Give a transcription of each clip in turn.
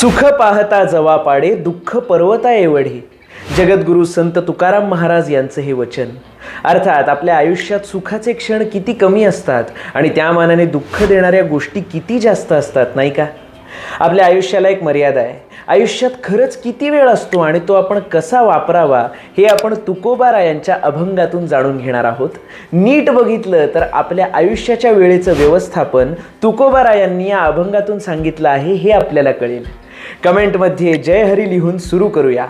सुख पाहता जवा पाडे दुःख पर्वता एवढे. जगद्गुरु संत तुकाराम महाराज यांचं हे वचन. अर्थात आपल्या आयुष्यात सुखाचे क्षण किती कमी असतात आणि त्या मानाने दुःख देणाऱ्या गोष्टी किती जास्त असतात नाही का? आपल्या आयुष्याला एक मर्यादा आहे. आयुष्यात खरंच किती वेळ असतो आणि तो आपण कसा वापरावा हे आपण तुकोबारा यांच्या अभंगातून जाणून घेणार आहोत. नीट बघितलं तर आपल्या आयुष्याच्या वेळेचं व्यवस्थापन तुकोबारा यांनी या अभंगातून सांगितलं आहे हे आपल्याला कळेल. कमेंटमध्ये जय हरी लिहून सुरू करूया.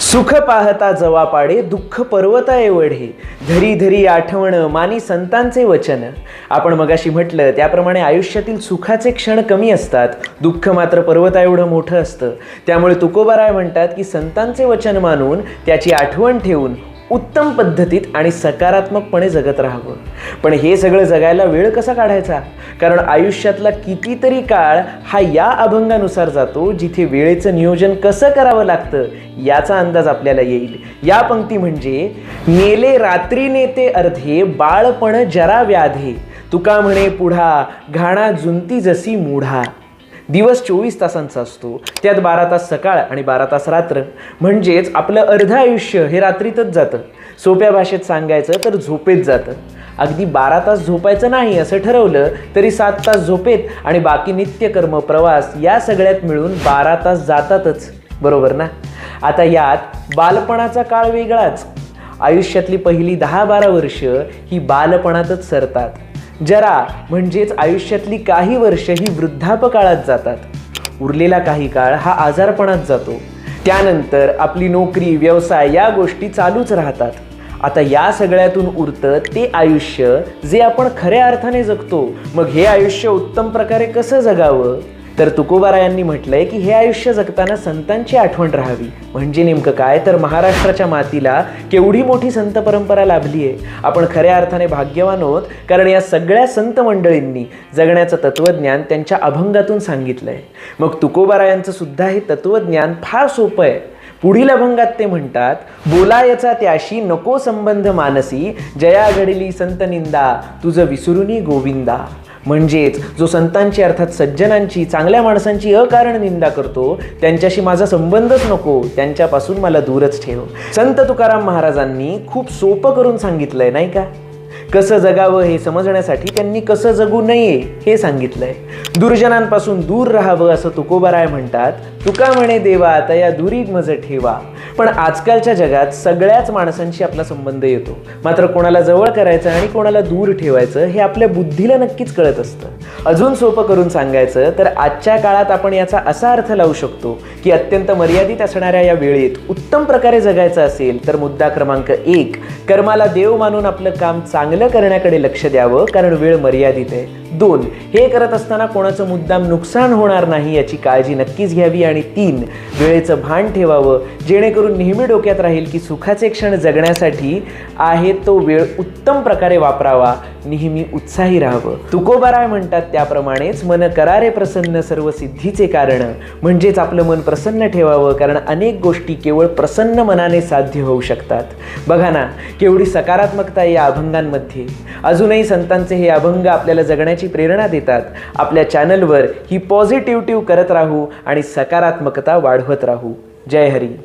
सुख पाहता जवा पाडे दुःख पर्वता एवढे. धरी धरी आठवण मानी संतांचे वचन. आपण मगाशी म्हटलं त्याप्रमाणे आयुष्यातील सुखाचे क्षण कमी असतात. दुःख मात्र पर्वता एवढं मोठं असतं. त्यामुळे तुकोबाराय म्हणतात की संतांचे वचन मानून त्याची आठवण ठेवून उत्तम पद्धतीत आणि सकारात्मकपणे जगत राहावं. पण हे सगळं जगायला वेळ कसा काढायचा? कारण आयुष्यातला कितीतरी काळ हा या अभंगानुसार जातो जिथे वेळेचं नियोजन कसं करावं लागतं याचा अंदाज आपल्याला येईल. या पंक्ती म्हणजे नेले रात्री नेते अर्धे बाळपण जरा व्याधे. तुका म्हणे पुढा घाणा जुंती जसी मुढा. दिवस चोवीस तासांचा असतो. त्यात बारा तास सकाळ आणि बारा तास रात्र. म्हणजेच आपलं अर्ध आयुष्य हे रात्रीतच जातं. सोप्या भाषेत सांगायचं तर झोपेत जातं. अगदी बारा तास झोपायचं नाही असं ठरवलं तरी सात तास झोपेत आणि बाकी नित्यकर्म प्रवास या सगळ्यात मिळून बारा तास जातातच. बरोबर ना? आता यात बालपणाचा काळ वेगळाच. आयुष्यातली पहिली दहा बारा वर्ष ही बालपणातच सरतात. जरा म्हणजेच आयुष्यातली काही वर्ष ही वृद्धापकाळात जातात. उरलेला काही काळ हा आजारपणात जातो. त्यानंतर आपली नोकरी व्यवसाय या गोष्टी चालूच राहतात. आता या सगळ्यातून उरतं ते आयुष्य जे आपण खऱ्या अर्थाने जगतो. मग हे आयुष्य उत्तम प्रकारे कसं जगावं? तर तुकोबारायांनी म्हटलंय की हे आयुष्य जगताना संतांची आठवण राहावी. म्हणजे नेमकं काय? तर महाराष्ट्राच्या मातीला केवढी मोठी संत परंपरा लाभली आहे आपण खऱ्या अर्थाने भाग्यवान आहोत कारण या सगळ्या संत मंडळींनी जगण्याचं तत्त्वज्ञान त्यांच्या अभंगातून सांगितलंय. मग तुकोबारायांचं सुद्धा हे तत्त्वज्ञान फार सोपं आहे. पुढील अभंगात ते म्हणतात बोलायचा त्याशी नको संबंध मानसी जया घडली संत निंदा तुझं विसरुनी गोविंदा. म्हणजेच जो संतांची अर्थात सज्जनांची चांगल्या माणसांची अकारण निंदा करतो त्यांच्याशी माझा संबंधच नको त्यांच्यापासून मला दूरच ठेव. संत तुकाराम महाराजांनी खूप सोपं करून सांगितलंय नाही का? कसं जगावं हे समजण्यासाठी त्यांनी कसं जगू नये हे सांगितलंय. दुर्जनांपासून दूर राहावं असं तुकोबाराय म्हणतात तुका म्हणे देवा आता या दुरी मज ठेवा. पण आजकालच्या जगात सगळ्याच माणसांशी आपला संबंध येतो. मात्र कोणाला जवळ करायचं आणि कोणाला दूर ठेवायचं हे आपल्या बुद्धीला नक्कीच कळत असतं. अजून सोपं करून सांगायचं तर आजच्या काळात आपण याचा असा अर्थ लावू शकतो की अत्यंत मर्यादित असणाऱ्या या वेळेत उत्तम प्रकारे जगायचं असेल तर मुद्दा क्रमांक एक कर्माला देव मानून आपलं काम चांगलं करण्याकडे लक्ष द्यावं कारण वेळ मर्यादित आहे. दोन. हे करत असताना कोणाचं मुद्दाम नुकसान होणार नाही याची काळजी नक्कीच घ्यावी आणि तीन वेळेचं भान ठेवावं जेणेकरून नेहमी डोक्यात राहील की सुखाचे क्षण जगण्यासाठी आहे तो वेळ उत्तम प्रकारे वापरावा नेहमी उत्साही राहावं. तुकोबाराय म्हणतात त्याप्रमाणेच मन करारे प्रसन्न सर्व सिद्धीचे कारण म्हणजेच आपलं मन प्रसन्न ठेवावं कारण अनेक गोष्टी केवळ प्रसन्न मनाने साध्य होऊ शकतात. बघा ना केवढी सकारात्मकता या अभंगांमध्ये. अजूनही संतांचे हे अभंग आपल्याला जगण्याची प्रेरणा देतात. आपल्या चॅनलवर ही पॉझिटिव्हिटिव्ह करत राहू आणि सकारात्मकता वाढवत राहू. जय हरी.